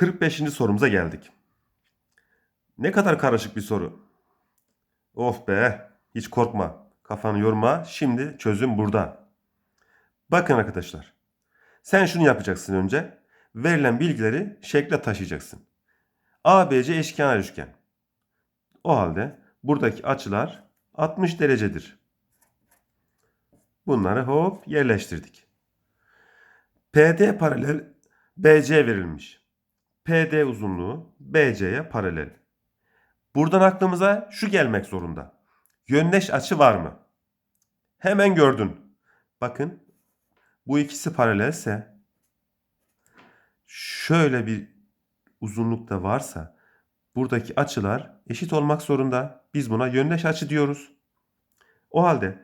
45. sorumuza geldik. Ne kadar karışık bir soru. Of be, hiç korkma. Kafanı yorma. Şimdi çözüm burada. Bakın arkadaşlar. Sen şunu yapacaksın önce. Verilen bilgileri şekle taşıyacaksın. ABC eşkenar üçgen. O halde buradaki açılar 60 derecedir. Bunları hop yerleştirdik. PD paralel BC verilmiş. PD uzunluğu BC'ye paralel. Buradan aklımıza şu gelmek zorunda. Yöndeş açı var mı? Hemen gördün. Bakın bu ikisi paralelse şöyle bir uzunlukta varsa buradaki açılar eşit olmak zorunda. Biz buna yöndeş açı diyoruz. O halde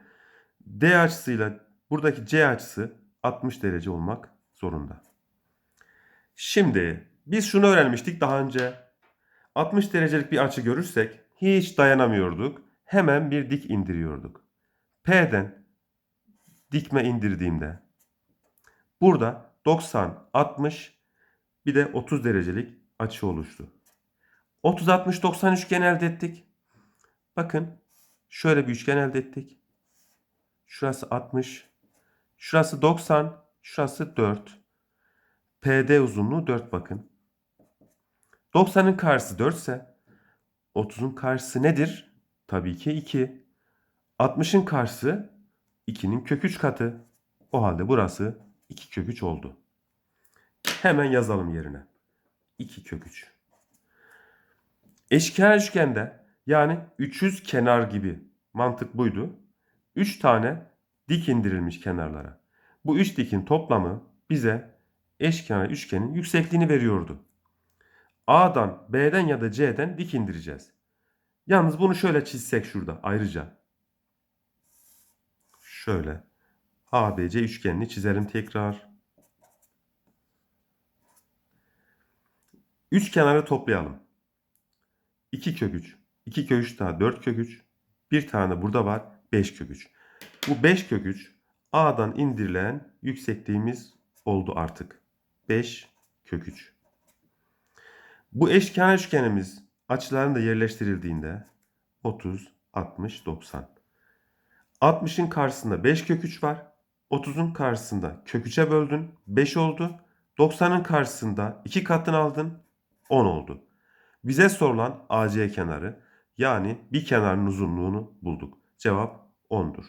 D açısıyla buradaki C açısı 60 derece olmak zorunda. Şimdi biz şunu öğrenmiştik daha önce. 60 derecelik bir açı görürsek hiç dayanamıyorduk. Hemen bir dik indiriyorduk. P'den dikme indirdiğimde burada 90, 60 bir de 30 derecelik açı oluştu. 30, 60, 90 üçgen elde ettik. Bakın şöyle bir üçgen elde ettik. Şurası 60, şurası 90, şurası 4. PD uzunluğu 4 bakın. 90'ın karşısı 4 ise 30'un karşısı nedir? Tabii ki 2. 60'ın karşısı 2'nin kök 3 katı. O halde burası 2 kök 3 oldu. Hemen yazalım yerine. 2 kök 3. Eşkenar üçgende yani 300 kenar gibi mantık buydu. 3 tane dik indirilmiş kenarlara. Bu 3 dikin toplamı bize eşkenar üçgenin yüksekliğini veriyordu. A'dan, B'den ya da C'den dik indireceğiz. Yalnız bunu şöyle çizsek şurada ayrıca. Şöyle ABC üçgenini çizelim tekrar. Üç kenarı toplayalım. 2 kök 3. 2 kök 3 daha 4 kök 3. Bir tane burada var 5 kök 3. Bu 5 kök 3 A'dan indirilen yüksekliğimiz oldu artık. 5 kök 3. Bu eşkenar üçgenimiz açılarında yerleştirildiğinde 30, 60, 90. 60'ın karşısında 5 kök 3 var. 30'un karşısında kök 3'e böldün 5 oldu. 90'ın karşısında 2 katını aldın 10 oldu. Bize sorulan AC kenarı yani bir kenarın uzunluğunu bulduk. Cevap 10'dur.